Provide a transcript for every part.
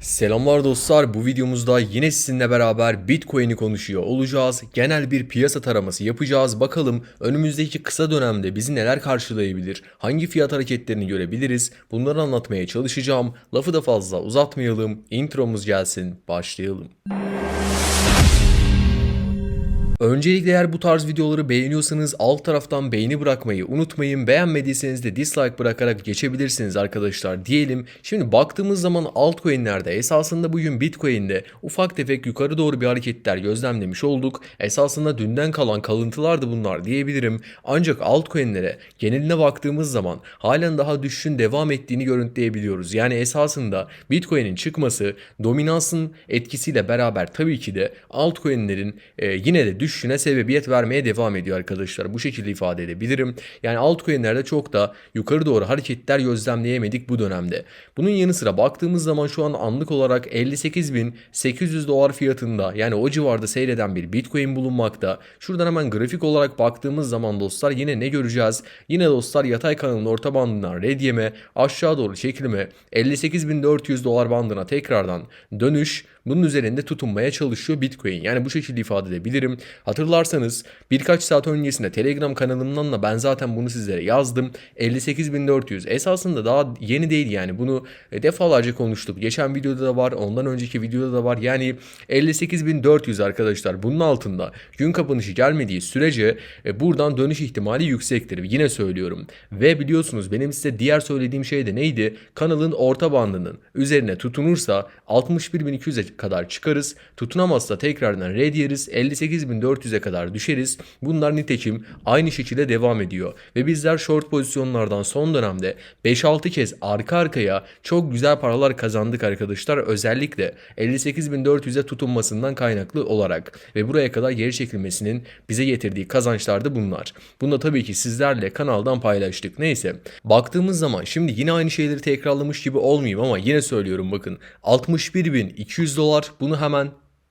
Selamlar dostlar. Bu videomuzda yine sizinle beraber Bitcoin'i konuşuyor olacağız. Genel bir piyasa taraması yapacağız. Bakalım önümüzdeki kısa dönemde bizi neler karşılayabilir? Hangi fiyat hareketlerini görebiliriz? Bunları anlatmaya çalışacağım. Lafı da fazla uzatmayalım. Intromuz gelsin. Başlayalım. Öncelikle eğer bu tarz videoları beğeniyorsanız alt taraftan beğeni bırakmayı unutmayın. Beğenmediyseniz de dislike bırakarak geçebilirsiniz arkadaşlar diyelim. Şimdi baktığımız zaman altcoin'lerde esasında bugün Bitcoin'de ufak tefek yukarı doğru bir hareketler gözlemlemiş olduk. Esasında dünden kalan kalıntılardı bunlar diyebilirim. Ancak altcoin'lere geneline baktığımız zaman halen daha düşüşün devam ettiğini görüntüleyebiliyoruz. Yani esasında Bitcoin'in çıkması dominansın etkisiyle beraber tabii ki de altcoin'lerin e, yine de düşüşüne sebebiyet vermeye devam ediyor arkadaşlar. Bu şekilde ifade edebilirim. Yani altcoin'lerde çok da yukarı doğru hareketler gözlemleyemedik bu dönemde. Bunun yanı sıra baktığımız zaman şu an anlık olarak 58.800 dolar fiyatında yani o civarda seyreden bir Bitcoin bulunmakta. Şuradan hemen grafik olarak baktığımız zaman dostlar yine ne göreceğiz? Yine dostlar yatay kanalın orta bandından red yeme, aşağı doğru çekilme, 58.400 dolar bandına tekrardan dönüş bunun üzerinde tutunmaya çalışıyor Bitcoin. Yani bu şekilde ifade edebilirim. Hatırlarsanız birkaç saat öncesinde Telegram kanalımdan da ben zaten bunu sizlere yazdım. 58.400 esasında daha yeni değil yani bunu defalarca konuştuk. Geçen videoda da var ondan önceki videoda da var. Yani 58.400 arkadaşlar bunun altında gün kapanışı gelmediği sürece e, buradan dönüş ihtimali yüksektir. Yine söylüyorum. Ve biliyorsunuz benim size diğer söylediğim şey de neydi? Kanalın orta bandının üzerine tutunursa 61.200'e kadar çıkarız. Tutunamazsa tekrardan red yeriz. 58.400'e kadar düşeriz. Bunlar nitekim aynı şekilde devam ediyor. Ve bizler short pozisyonlardan son dönemde 5-6 kez arka arkaya çok güzel paralar kazandık arkadaşlar. Özellikle 58.400'e tutunmasından kaynaklı olarak. Ve buraya kadar geri çekilmesinin bize getirdiği kazançlar da bunlar. Bunu da tabii ki sizlerle kanaldan paylaştık. Neyse. Baktığımız zaman şimdi yine aynı şeyleri tekrarlamış gibi olmayayım ama yine söylüyorum bakın. 61.200 dolar bunu hemen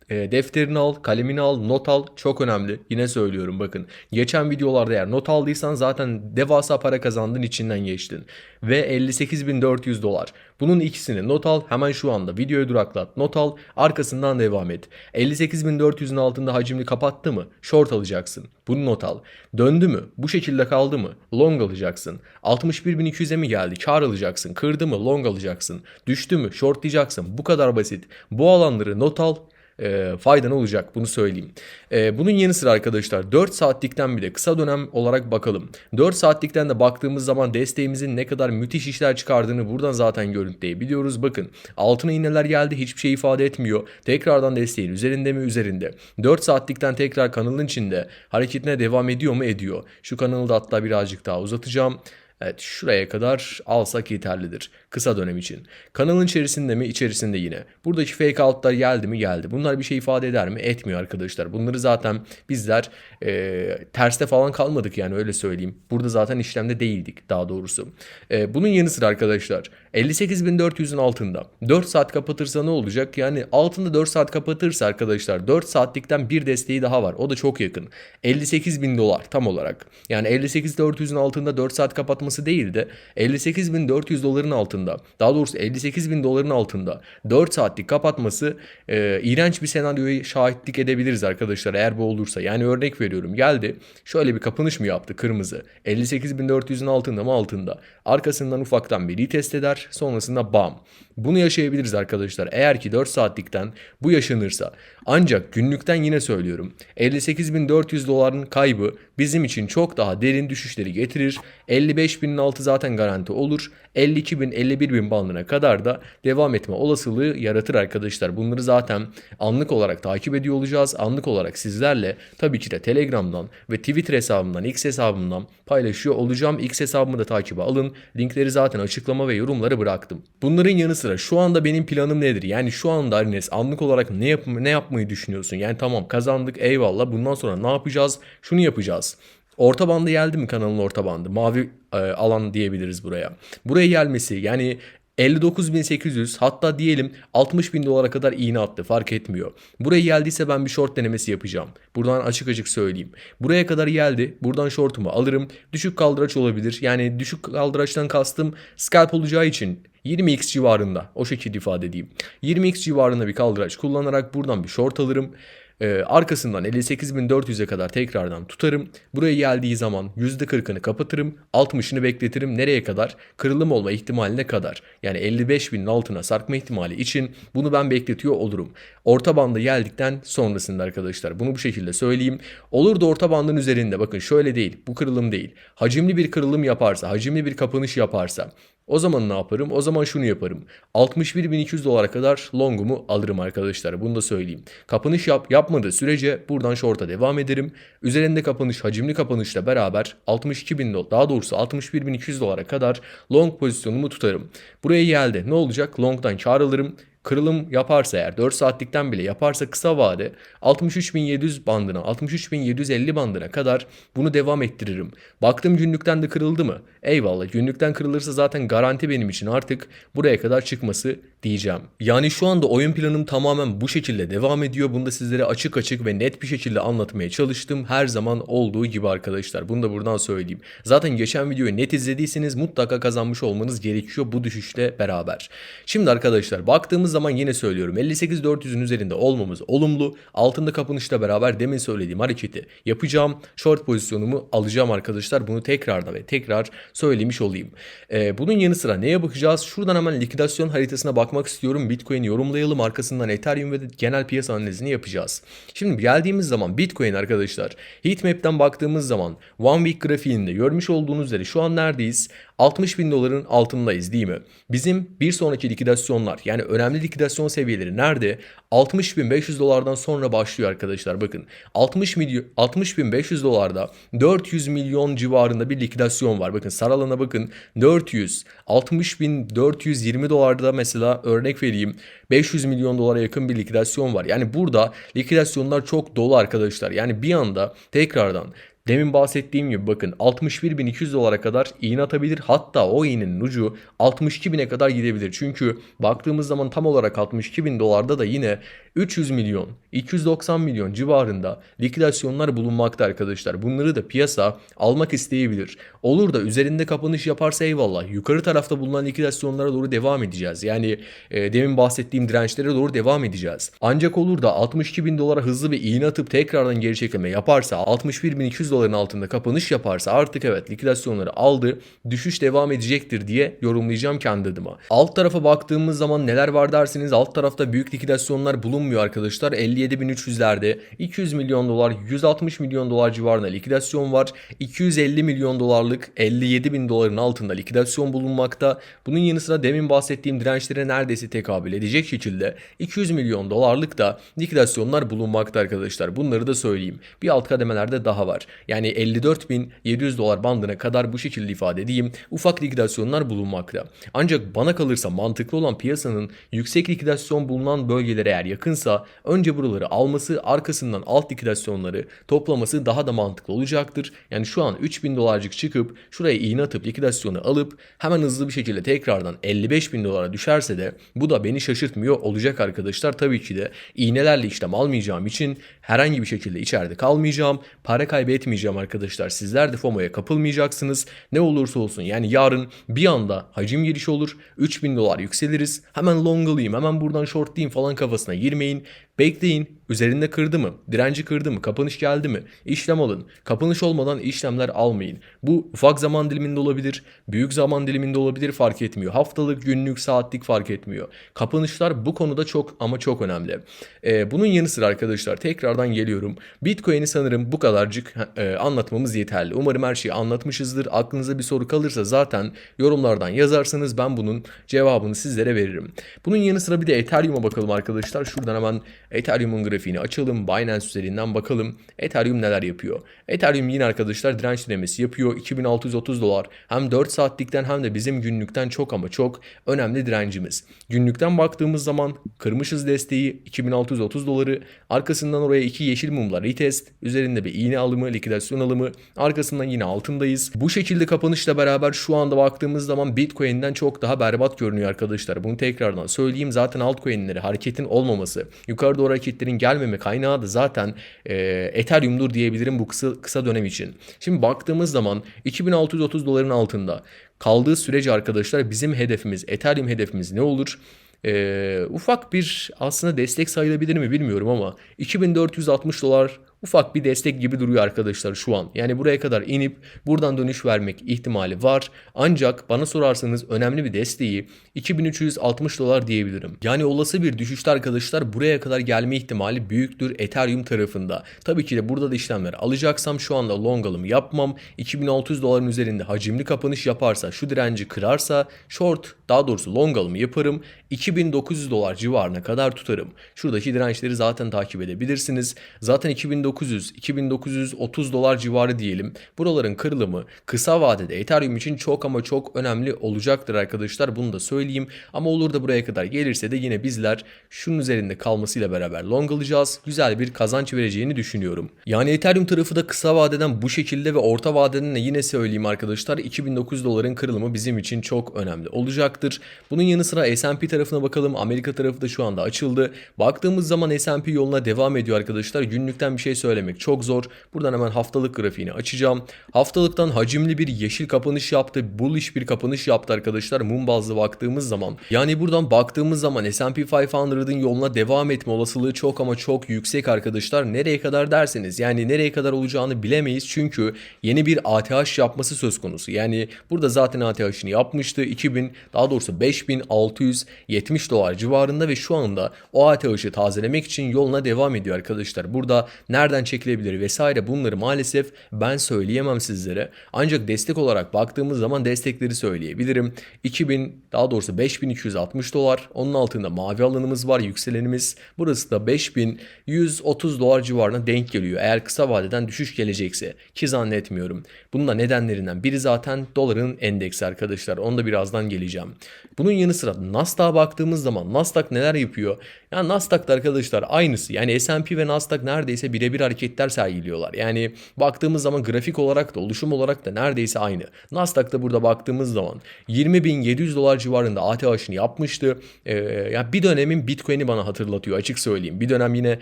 e, defterini al, kalemini al, not al. Çok önemli. Yine söylüyorum bakın. Geçen videolarda eğer not aldıysan zaten devasa para kazandın içinden geçtin. Ve 58.400 dolar. Bunun ikisini not al. Hemen şu anda videoyu duraklat. Not al. Arkasından devam et. 58.400'ün altında hacimli kapattı mı? Short alacaksın. Bunu not al. Döndü mü? Bu şekilde kaldı mı? Long alacaksın. 61.200'e mi geldi? Kar alacaksın. Kırdı mı? Long alacaksın. Düştü mü? Shortlayacaksın. Bu kadar basit. Bu alanları not al e, faydan olacak bunu söyleyeyim. E, bunun yanı sıra arkadaşlar 4 saatlikten bile kısa dönem olarak bakalım. 4 saatlikten de baktığımız zaman desteğimizin ne kadar müthiş işler çıkardığını buradan zaten görüntüleyebiliyoruz. Bakın altına iğneler geldi hiçbir şey ifade etmiyor. Tekrardan desteğin üzerinde mi üzerinde. 4 saatlikten tekrar kanalın içinde hareketine devam ediyor mu ediyor. Şu kanalı da hatta birazcık daha uzatacağım. Evet şuraya kadar alsak yeterlidir kısa dönem için. Kanalın içerisinde mi? içerisinde yine. Buradaki fake outlar geldi mi? Geldi. Bunlar bir şey ifade eder mi? Etmiyor arkadaşlar. Bunları zaten bizler e, terste falan kalmadık yani öyle söyleyeyim. Burada zaten işlemde değildik daha doğrusu. E, bunun yanı sıra arkadaşlar 58.400'ün altında 4 saat kapatırsa ne olacak? Yani altında 4 saat kapatırsa arkadaşlar 4 saatlikten bir desteği daha var. O da çok yakın. 58.000 dolar tam olarak. Yani 58.400'ün altında 4 saat kapatması değil de 58.400 doların altında. Daha doğrusu 58.000 doların altında 4 saatlik kapatması e, iğrenç bir senaryoyu şahitlik edebiliriz arkadaşlar eğer bu olursa. Yani örnek veriyorum geldi şöyle bir kapanış mı yaptı kırmızı 58.400'ün altında mı altında. Arkasından ufaktan bir retest eder sonrasında bam. Bunu yaşayabiliriz arkadaşlar. Eğer ki 4 saatlikten bu yaşanırsa. Ancak günlükten yine söylüyorum. 58.400 doların kaybı bizim için çok daha derin düşüşleri getirir. 55.000'in altı zaten garanti olur. 52.000 51.000 bandına kadar da devam etme olasılığı yaratır arkadaşlar. Bunları zaten anlık olarak takip ediyor olacağız. Anlık olarak sizlerle tabii ki de Telegram'dan ve Twitter hesabımdan, X hesabımdan paylaşıyor olacağım. X hesabımı da takibe alın. Linkleri zaten açıklama ve yorumlara bıraktım. Bunların yanı sıra şu anda benim planım nedir? Yani şu anda Arines anlık olarak ne, yap ne yapmayı düşünüyorsun? Yani tamam kazandık eyvallah bundan sonra ne yapacağız? Şunu yapacağız. Orta bandı geldi mi kanalın orta bandı? Mavi e, alan diyebiliriz buraya. Buraya gelmesi yani 59.800 hatta diyelim 60.000 dolara kadar iğne attı fark etmiyor. Buraya geldiyse ben bir short denemesi yapacağım. Buradan açık açık söyleyeyim. Buraya kadar geldi. Buradan shortumu alırım. Düşük kaldıraç olabilir. Yani düşük kaldıraçtan kastım scalp olacağı için 20x civarında o şekilde ifade edeyim. 20x civarında bir kaldıraç kullanarak buradan bir short alırım. Ee, arkasından 58.400'e kadar tekrardan tutarım. Buraya geldiği zaman %40'ını kapatırım. 60'ını bekletirim. Nereye kadar? Kırılım olma ihtimaline kadar. Yani 55.000'in altına sarkma ihtimali için bunu ben bekletiyor olurum. Orta banda geldikten sonrasında arkadaşlar bunu bu şekilde söyleyeyim. Olur da orta bandın üzerinde bakın şöyle değil. Bu kırılım değil. Hacimli bir kırılım yaparsa, hacimli bir kapanış yaparsa o zaman ne yaparım? O zaman şunu yaparım. 61.200 dolara kadar longumu alırım arkadaşlar. Bunu da söyleyeyim. Kapanış yap yapmadığı sürece buradan short'a devam ederim. Üzerinde kapanış, hacimli kapanışla beraber 62.000 dolar, daha doğrusu 61.200 dolara kadar long pozisyonumu tutarım. Buraya geldi. Ne olacak? Long'dan kar alırım. Kırılım yaparsa eğer 4 saatlikten bile yaparsa kısa vade 63.700 bandına 63.750 bandına kadar bunu devam ettiririm. Baktım günlükten de kırıldı mı? Eyvallah günlükten kırılırsa zaten garanti benim için artık buraya kadar çıkması diyeceğim. Yani şu anda oyun planım tamamen bu şekilde devam ediyor. Bunu da sizlere açık açık ve net bir şekilde anlatmaya çalıştım. Her zaman olduğu gibi arkadaşlar. Bunu da buradan söyleyeyim. Zaten geçen videoyu net izlediyseniz mutlaka kazanmış olmanız gerekiyor bu düşüşle beraber. Şimdi arkadaşlar baktığımız zaman yine söylüyorum 58-400'ün üzerinde olmamız olumlu. Altında kapanışla beraber demin söylediğim hareketi yapacağım. Short pozisyonumu alacağım arkadaşlar. Bunu tekrarda ve tekrar söylemiş olayım. Ee, bunun yanı sıra neye bakacağız? Şuradan hemen likidasyon haritasına bakmak istiyorum. Bitcoin'i yorumlayalım. Arkasından Ethereum ve genel piyasa analizini yapacağız. Şimdi geldiğimiz zaman Bitcoin arkadaşlar heatmap'ten baktığımız zaman one week grafiğinde görmüş olduğunuz üzere şu an neredeyiz? 60 bin doların altındayız değil mi? Bizim bir sonraki likidasyonlar yani önemli likidasyon seviyeleri nerede? 60.500 dolardan sonra başlıyor arkadaşlar bakın. 60 milyon 60.500 dolarda 400 milyon civarında bir likidasyon var. Bakın saralana bakın 400 60.420 dolarda mesela örnek vereyim 500 milyon dolara yakın bir likidasyon var. Yani burada likidasyonlar çok dolu arkadaşlar. Yani bir anda tekrardan Demin bahsettiğim gibi bakın 61.200 dolara kadar iğne atabilir. Hatta o iğnenin ucu 62.000'e kadar gidebilir. Çünkü baktığımız zaman tam olarak 62.000 dolarda da yine 300 milyon, 290 milyon civarında likidasyonlar bulunmakta arkadaşlar. Bunları da piyasa almak isteyebilir. Olur da üzerinde kapanış yaparsa eyvallah. Yukarı tarafta bulunan likidasyonlara doğru devam edeceğiz. Yani e, demin bahsettiğim dirençlere doğru devam edeceğiz. Ancak olur da 62 bin dolara hızlı bir iğne atıp tekrardan geri çekilme yaparsa 61.200 doların altında kapanış yaparsa artık evet likidasyonları aldı. Düşüş devam edecektir diye yorumlayacağım kendi adıma. Alt tarafa baktığımız zaman neler var dersiniz alt tarafta büyük likidasyonlar bulunmuyor arkadaşlar. 57.300'lerde 200 milyon dolar 160 milyon dolar civarında likidasyon var. 250 milyon dolarlık 57 bin doların altında likidasyon bulunmakta. Bunun yanı sıra demin bahsettiğim dirençlere neredeyse tekabül edecek şekilde 200 milyon dolarlık da likidasyonlar bulunmakta arkadaşlar. Bunları da söyleyeyim. Bir alt kademelerde daha var. Yani 54.700 dolar bandına kadar bu şekilde ifade edeyim. Ufak likidasyonlar bulunmakta. Ancak bana kalırsa mantıklı olan piyasanın yüksek likidasyon bulunan bölgelere eğer yakınsa önce buraları alması arkasından alt likidasyonları toplaması daha da mantıklı olacaktır. Yani şu an 3000 dolarcık çıkıp şuraya iğne atıp likidasyonu alıp hemen hızlı bir şekilde tekrardan 55 bin dolara düşerse de bu da beni şaşırtmıyor olacak arkadaşlar. Tabii ki de iğnelerle işlem almayacağım için herhangi bir şekilde içeride kalmayacağım. Para kaybetmeyeceğim arkadaşlar. Sizler de FOMO'ya kapılmayacaksınız. Ne olursa olsun yani yarın bir anda hacim girişi olur. 3000 dolar yükseliriz. Hemen long alayım hemen buradan short diyeyim falan kafasına girmeyin. Bekleyin. Üzerinde kırdı mı? Direnci kırdı mı? Kapanış geldi mi? İşlem alın. Kapanış olmadan işlemler almayın. Bu ufak zaman diliminde olabilir. Büyük zaman diliminde olabilir fark etmiyor. Haftalık, günlük, saatlik fark etmiyor. Kapanışlar bu konuda çok ama çok önemli. Ee, bunun yanı sıra arkadaşlar tekrardan geliyorum. Bitcoin'i sanırım bu kadarcık e, anlatmamız yeterli. Umarım her şeyi anlatmışızdır. Aklınıza bir soru kalırsa zaten yorumlardan yazarsanız ben bunun cevabını sizlere veririm. Bunun yanı sıra bir de Ethereum'a bakalım arkadaşlar. Şuradan hemen Ethereum'un grafiğini açalım. Binance üzerinden bakalım. Ethereum neler yapıyor? Ethereum yine arkadaşlar direnç dinlemesi yapıyor. 2630 dolar. Hem 4 saatlikten hem de bizim günlükten çok ama çok önemli direncimiz. Günlükten baktığımız zaman kırmışız desteği 2630 doları. Arkasından oraya iki yeşil mumla retest. Üzerinde bir iğne alımı, likidasyon alımı. Arkasından yine altındayız. Bu şekilde kapanışla beraber şu anda baktığımız zaman Bitcoin'den çok daha berbat görünüyor arkadaşlar. Bunu tekrardan söyleyeyim. Zaten altcoin'leri hareketin olmaması, yukarı doğru hareketlerin gelmeme kaynağı da zaten e, Ethereum'dur diyebilirim bu kısa, kısa dönem için. Şimdi baktığımız zaman 2630 doların altında kaldığı sürece arkadaşlar bizim hedefimiz, Ethereum hedefimiz ne olur? Ee, ufak bir aslında destek sayılabilir mi bilmiyorum ama 2460 dolar ufak bir destek gibi duruyor arkadaşlar şu an. Yani buraya kadar inip buradan dönüş vermek ihtimali var. Ancak bana sorarsanız önemli bir desteği 2360 dolar diyebilirim. Yani olası bir düşüşte arkadaşlar buraya kadar gelme ihtimali büyüktür Ethereum tarafında. Tabii ki de burada da işlemler alacaksam şu anda long alım yapmam. 2600 doların üzerinde hacimli kapanış yaparsa şu direnci kırarsa short daha doğrusu long alımı yaparım. 2900 dolar civarına kadar tutarım. Şuradaki dirençleri zaten takip edebilirsiniz. Zaten 2900 2930 dolar civarı diyelim. Buraların kırılımı kısa vadede Ethereum için çok ama çok önemli olacaktır arkadaşlar. Bunu da söyleyeyim. Ama olur da buraya kadar gelirse de yine bizler şunun üzerinde kalmasıyla beraber long alacağız. Güzel bir kazanç vereceğini düşünüyorum. Yani Ethereum tarafı da kısa vadeden bu şekilde ve orta vadeden de yine söyleyeyim arkadaşlar 2900 doların kırılımı bizim için çok önemli olacaktır. Bunun yanı sıra S&P tarafına bakalım. Amerika tarafı da şu anda açıldı. Baktığımız zaman S&P yoluna devam ediyor arkadaşlar. Günlükten bir şey söylemek çok zor. Buradan hemen haftalık grafiğini açacağım. Haftalıktan hacimli bir yeşil kapanış yaptı. Bullish bir kapanış yaptı arkadaşlar. Mum bazlı baktığımız zaman. Yani buradan baktığımız zaman S&P 500'ın yoluna devam etme olasılığı çok ama çok yüksek arkadaşlar. Nereye kadar derseniz yani nereye kadar olacağını bilemeyiz. Çünkü yeni bir ATH yapması söz konusu. Yani burada zaten ATH'ini yapmıştı. 2000 daha doğrusu 5670 dolar civarında ve şu anda o ATH'ı tazelemek için yoluna devam ediyor arkadaşlar. Burada nereden çekilebilir vesaire bunları maalesef ben söyleyemem sizlere. Ancak destek olarak baktığımız zaman destekleri söyleyebilirim. 2000 daha doğrusu 5260 dolar. Onun altında mavi alanımız var yükselenimiz. Burası da 5130 dolar civarına denk geliyor. Eğer kısa vadeden düşüş gelecekse ki zannetmiyorum. Bunun da nedenlerinden biri zaten doların endeksi arkadaşlar. Onu da birazdan geleceğim. Bunun yanı sıra Nasdaq'a baktığımız zaman Nasdaq neler yapıyor? Ya Nasdaq'ta arkadaşlar aynısı. Yani S&P ve Nasdaq neredeyse birebir hareketler sergiliyorlar. Yani baktığımız zaman grafik olarak da oluşum olarak da neredeyse aynı. Nasdaq'ta burada baktığımız zaman 20.700 dolar civarında ATH'ını yapmıştı. Ee, yani bir dönemin Bitcoin'i bana hatırlatıyor açık söyleyeyim. Bir dönem yine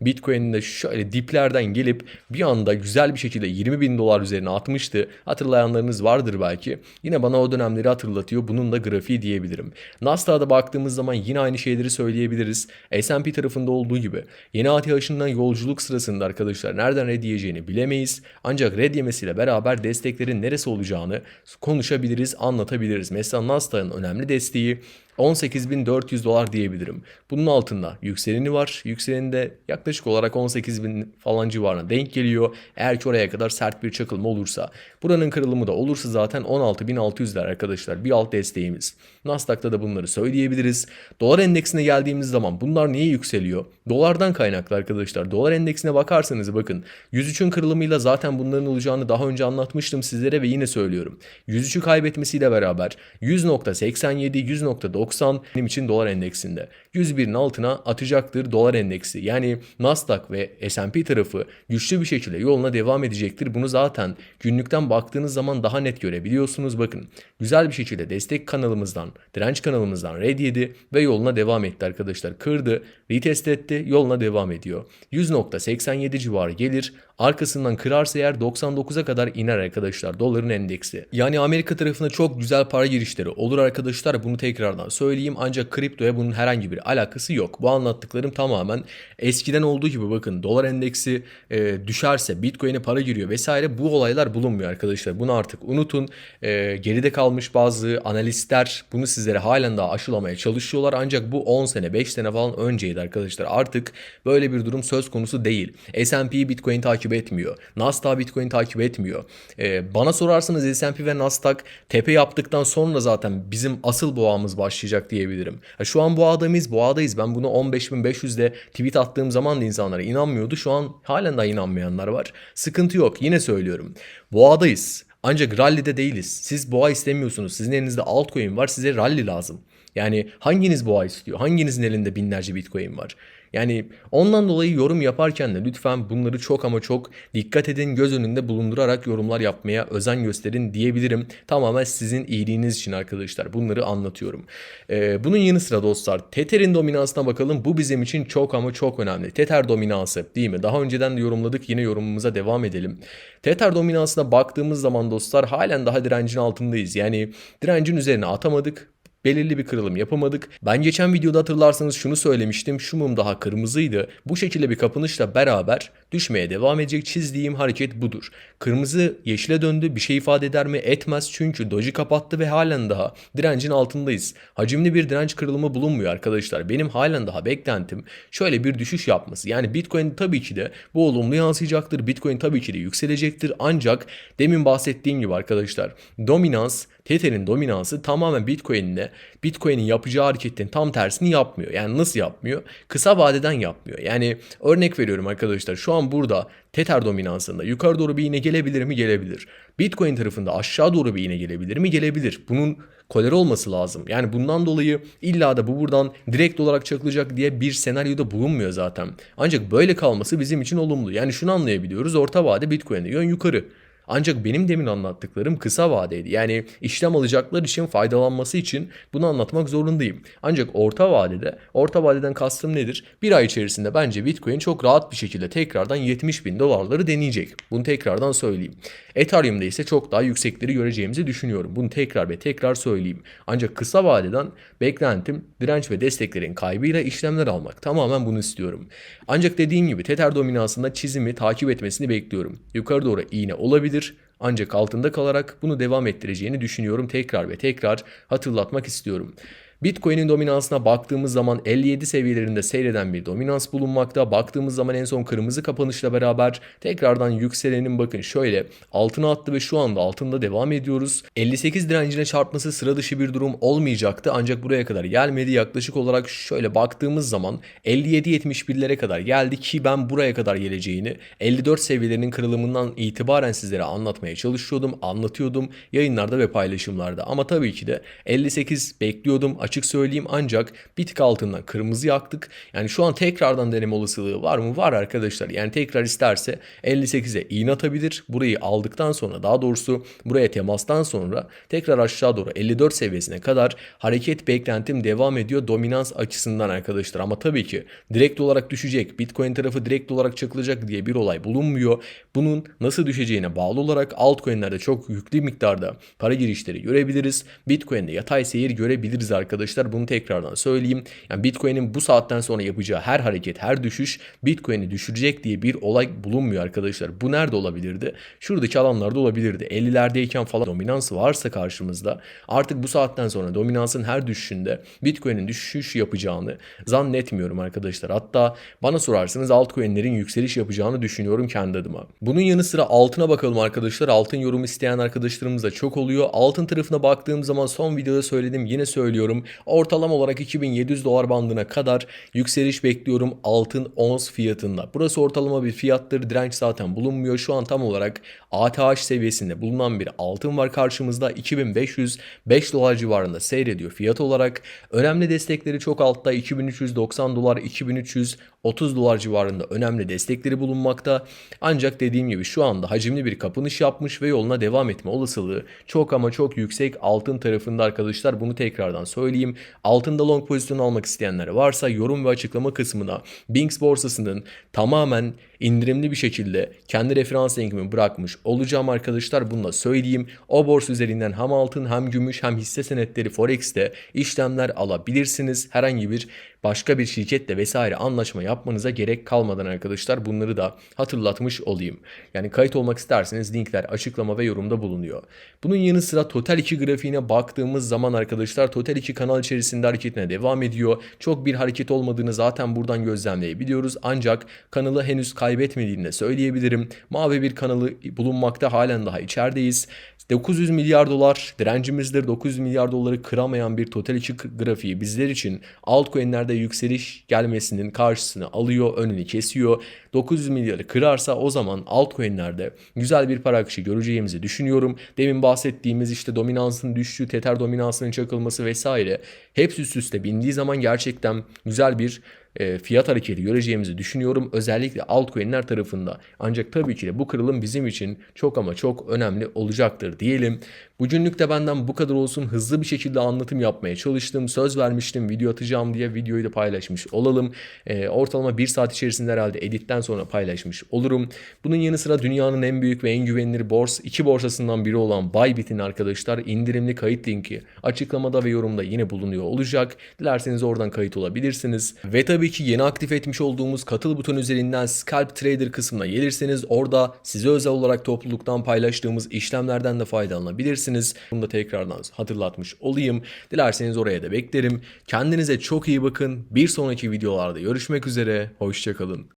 Bitcoin'in de şöyle diplerden gelip bir anda güzel bir şekilde 20.000 dolar üzerine atmıştı. Hatırlayanlarınız vardır belki. Yine bana o dönemleri hatırlatıyor. Bunun da grafiği diyebilirim. Nasdaq'a baktığımız zaman yine aynı şeyleri söyleyebiliriz. S&P tarafında olduğu gibi yeni ATH'ından yolculuk sırasında arkadaşlar nereden red yiyeceğini bilemeyiz. Ancak red yemesiyle beraber desteklerin neresi olacağını konuşabiliriz, anlatabiliriz. Mesela Nasdaq'ın önemli desteği 18.400 dolar diyebilirim. Bunun altında yükseleni var. Yükseleni de yaklaşık olarak 18.000 falan civarına denk geliyor. Eğer ki oraya kadar sert bir çakılma olursa. Buranın kırılımı da olursa zaten 16.600'ler arkadaşlar. Bir alt desteğimiz. Nasdaq'ta da bunları söyleyebiliriz. Dolar endeksine geldiğimiz zaman bunlar niye yükseliyor? Dolardan kaynaklı arkadaşlar. Dolar endeksine bakarsanız bakın 103'ün kırılımıyla zaten bunların olacağını daha önce anlatmıştım sizlere ve yine söylüyorum. 103'ü kaybetmesiyle beraber 100.87, 100.90 benim için dolar endeksinde. 101'in altına atacaktır dolar endeksi. Yani Nasdaq ve S&P tarafı güçlü bir şekilde yoluna devam edecektir. Bunu zaten günlükten baktığınız zaman daha net görebiliyorsunuz. Bakın güzel bir şekilde destek kanalımızdan, direnç kanalımızdan red yedi ve yoluna devam etti arkadaşlar. Kırdı, retest etti, yoluna devam ediyor. 100.87 civarı gelir. Arkasından kırarsa eğer 99'a kadar iner arkadaşlar doların endeksi. Yani Amerika tarafında çok güzel para girişleri olur arkadaşlar. Bunu tekrardan söyleyeyim. Ancak kriptoya bunun herhangi bir alakası yok. Bu anlattıklarım tamamen eskiden olduğu gibi bakın dolar endeksi e, düşerse Bitcoin'e para giriyor vesaire bu olaylar bulunmuyor arkadaşlar. Bunu artık unutun. E, geride kalmış bazı analistler bunu sizlere halen daha aşılamaya çalışıyorlar. Ancak bu 10 sene 5 sene falan önceydi arkadaşlar. Artık böyle bir durum söz konusu değil. S&P Bitcoin takip takip etmiyor. Nasdaq Bitcoin takip etmiyor. Ee, bana sorarsanız S&P ve Nasdaq tepe yaptıktan sonra zaten bizim asıl boğamız başlayacak diyebilirim. Ha, şu an boğadayız, boğadayız. Ben bunu 15.500'de tweet attığım zaman da insanlara inanmıyordu. Şu an halen daha inanmayanlar var. Sıkıntı yok. Yine söylüyorum. Boğadayız. Ancak rally'de değiliz. Siz boğa istemiyorsunuz. Sizin elinizde altcoin var. Size rally lazım. Yani hanginiz boğa istiyor? Hanginizin elinde binlerce bitcoin var? Yani ondan dolayı yorum yaparken de lütfen bunları çok ama çok dikkat edin, göz önünde bulundurarak yorumlar yapmaya özen gösterin diyebilirim. Tamamen sizin iyiliğiniz için arkadaşlar. Bunları anlatıyorum. Ee, bunun yanı sıra dostlar Tether'in dominansına bakalım. Bu bizim için çok ama çok önemli. Tether dominansı değil mi? Daha önceden de yorumladık. Yine yorumumuza devam edelim. Tether dominansına baktığımız zaman dostlar halen daha direncin altındayız. Yani direncin üzerine atamadık belirli bir kırılım yapamadık. Ben geçen videoda hatırlarsanız şunu söylemiştim. Şu mum daha kırmızıydı. Bu şekilde bir kapanışla beraber düşmeye devam edecek çizdiğim hareket budur. Kırmızı yeşile döndü. Bir şey ifade eder mi? Etmez. Çünkü doji kapattı ve halen daha direncin altındayız. Hacimli bir direnç kırılımı bulunmuyor arkadaşlar. Benim halen daha beklentim şöyle bir düşüş yapması. Yani Bitcoin tabii ki de bu olumlu yansıyacaktır. Bitcoin tabii ki de yükselecektir. Ancak demin bahsettiğim gibi arkadaşlar dominans Tether'in dominansı tamamen Bitcoin'le Bitcoin'in yapacağı hareketin tam tersini yapmıyor. Yani nasıl yapmıyor? Kısa vadeden yapmıyor. Yani örnek veriyorum arkadaşlar. Şu an burada Tether dominansında yukarı doğru bir iğne gelebilir mi? Gelebilir. Bitcoin tarafında aşağı doğru bir iğne gelebilir mi? Gelebilir. Bunun koleri olması lazım. Yani bundan dolayı illa da bu buradan direkt olarak çakılacak diye bir senaryoda bulunmuyor zaten. Ancak böyle kalması bizim için olumlu. Yani şunu anlayabiliyoruz. Orta vade Bitcoin'de yön yukarı. Ancak benim demin anlattıklarım kısa vadeydi. Yani işlem alacaklar için faydalanması için bunu anlatmak zorundayım. Ancak orta vadede, orta vadeden kastım nedir? Bir ay içerisinde bence Bitcoin çok rahat bir şekilde tekrardan 70 bin dolarları deneyecek. Bunu tekrardan söyleyeyim. Ethereum'da ise çok daha yüksekleri göreceğimizi düşünüyorum. Bunu tekrar ve tekrar söyleyeyim. Ancak kısa vadeden beklentim direnç ve desteklerin kaybıyla işlemler almak. Tamamen bunu istiyorum. Ancak dediğim gibi Tether dominansında çizimi takip etmesini bekliyorum. Yukarı doğru iğne olabilir. Ancak altında kalarak bunu devam ettireceğini düşünüyorum. Tekrar ve tekrar hatırlatmak istiyorum. Bitcoin'in dominansına baktığımız zaman 57 seviyelerinde seyreden bir dominans bulunmakta. Baktığımız zaman en son kırmızı kapanışla beraber tekrardan yükselenin bakın şöyle altına attı ve şu anda altında devam ediyoruz. 58 direncine çarpması sıra dışı bir durum olmayacaktı ancak buraya kadar gelmedi. Yaklaşık olarak şöyle baktığımız zaman 57-71'lere kadar geldi ki ben buraya kadar geleceğini 54 seviyelerinin kırılımından itibaren sizlere anlatmaya çalışıyordum, anlatıyordum yayınlarda ve paylaşımlarda. Ama tabii ki de 58 bekliyordum açık söyleyeyim ancak bir tık altından kırmızı yaktık. Yani şu an tekrardan deneme olasılığı var mı? Var arkadaşlar. Yani tekrar isterse 58'e iğne atabilir. Burayı aldıktan sonra daha doğrusu buraya temastan sonra tekrar aşağı doğru 54 seviyesine kadar hareket beklentim devam ediyor dominans açısından arkadaşlar. Ama tabii ki direkt olarak düşecek. Bitcoin tarafı direkt olarak çakılacak diye bir olay bulunmuyor. Bunun nasıl düşeceğine bağlı olarak altcoin'lerde çok yüklü miktarda para girişleri görebiliriz. Bitcoin'de yatay seyir görebiliriz arkadaşlar arkadaşlar. Bunu tekrardan söyleyeyim. Yani Bitcoin'in bu saatten sonra yapacağı her hareket, her düşüş Bitcoin'i düşürecek diye bir olay bulunmuyor arkadaşlar. Bu nerede olabilirdi? Şuradaki alanlarda olabilirdi. 50'lerdeyken falan dominans varsa karşımızda artık bu saatten sonra dominansın her düşüşünde Bitcoin'in düşüş yapacağını zannetmiyorum arkadaşlar. Hatta bana sorarsanız altcoin'lerin yükseliş yapacağını düşünüyorum kendi adıma. Bunun yanı sıra altına bakalım arkadaşlar. Altın yorum isteyen arkadaşlarımız da çok oluyor. Altın tarafına baktığım zaman son videoda söyledim yine söylüyorum. Ortalama olarak 2700 dolar bandına kadar yükseliş bekliyorum altın ons fiyatında. Burası ortalama bir fiyattır. Direnç zaten bulunmuyor. Şu an tam olarak ATH seviyesinde bulunan bir altın var karşımızda. 2505 dolar civarında seyrediyor fiyat olarak. Önemli destekleri çok altta 2390 dolar, 2330 dolar civarında önemli destekleri bulunmakta. Ancak dediğim gibi şu anda hacimli bir kapanış yapmış ve yoluna devam etme olasılığı çok ama çok yüksek altın tarafında arkadaşlar. Bunu tekrardan söyleyeyim. Altında long pozisyon almak isteyenler varsa yorum ve açıklama kısmına Binks borsasının tamamen indirimli bir şekilde kendi referans linkimi bırakmış olacağım arkadaşlar. Bunu da söyleyeyim. O borsa üzerinden hem altın hem gümüş hem hisse senetleri Forex'te işlemler alabilirsiniz. Herhangi bir başka bir şirketle vesaire anlaşma yapmanıza gerek kalmadan arkadaşlar bunları da hatırlatmış olayım. Yani kayıt olmak isterseniz linkler açıklama ve yorumda bulunuyor. Bunun yanı sıra Total 2 grafiğine baktığımız zaman arkadaşlar Total 2 kanal içerisinde hareketine devam ediyor. Çok bir hareket olmadığını zaten buradan gözlemleyebiliyoruz. Ancak kanalı henüz kay kaybetmediğini de söyleyebilirim. Mavi bir kanalı bulunmakta halen daha içerideyiz. 900 milyar dolar direncimizdir. 900 milyar doları kıramayan bir total içi grafiği bizler için altcoin'lerde yükseliş gelmesinin karşısını alıyor, önünü kesiyor. 900 milyarı kırarsa o zaman altcoin'lerde güzel bir para akışı göreceğimizi düşünüyorum. Demin bahsettiğimiz işte dominansın düştüğü, tether dominansının çakılması vesaire hepsi üst üste bindiği zaman gerçekten güzel bir e, fiyat hareketi göreceğimizi düşünüyorum. Özellikle altcoin'ler tarafında. Ancak tabii ki de bu kırılım bizim için çok ama çok önemli olacaktır diyelim. Bugünlük de benden bu kadar olsun. Hızlı bir şekilde anlatım yapmaya çalıştım. Söz vermiştim video atacağım diye videoyu da paylaşmış olalım. E, ortalama bir saat içerisinde herhalde editten sonra paylaşmış olurum. Bunun yanı sıra dünyanın en büyük ve en güvenilir bors iki borsasından biri olan Bybit'in arkadaşlar indirimli kayıt linki açıklamada ve yorumda yine bulunuyor olacak. Dilerseniz oradan kayıt olabilirsiniz. Ve tabii ki yeni aktif etmiş olduğumuz katıl butonu üzerinden Scalp Trader kısmına gelirseniz orada size özel olarak topluluktan paylaştığımız işlemlerden de faydalanabilirsiniz. Bunu da tekrardan hatırlatmış olayım. Dilerseniz oraya da beklerim. Kendinize çok iyi bakın. Bir sonraki videolarda görüşmek üzere. Hoşçakalın.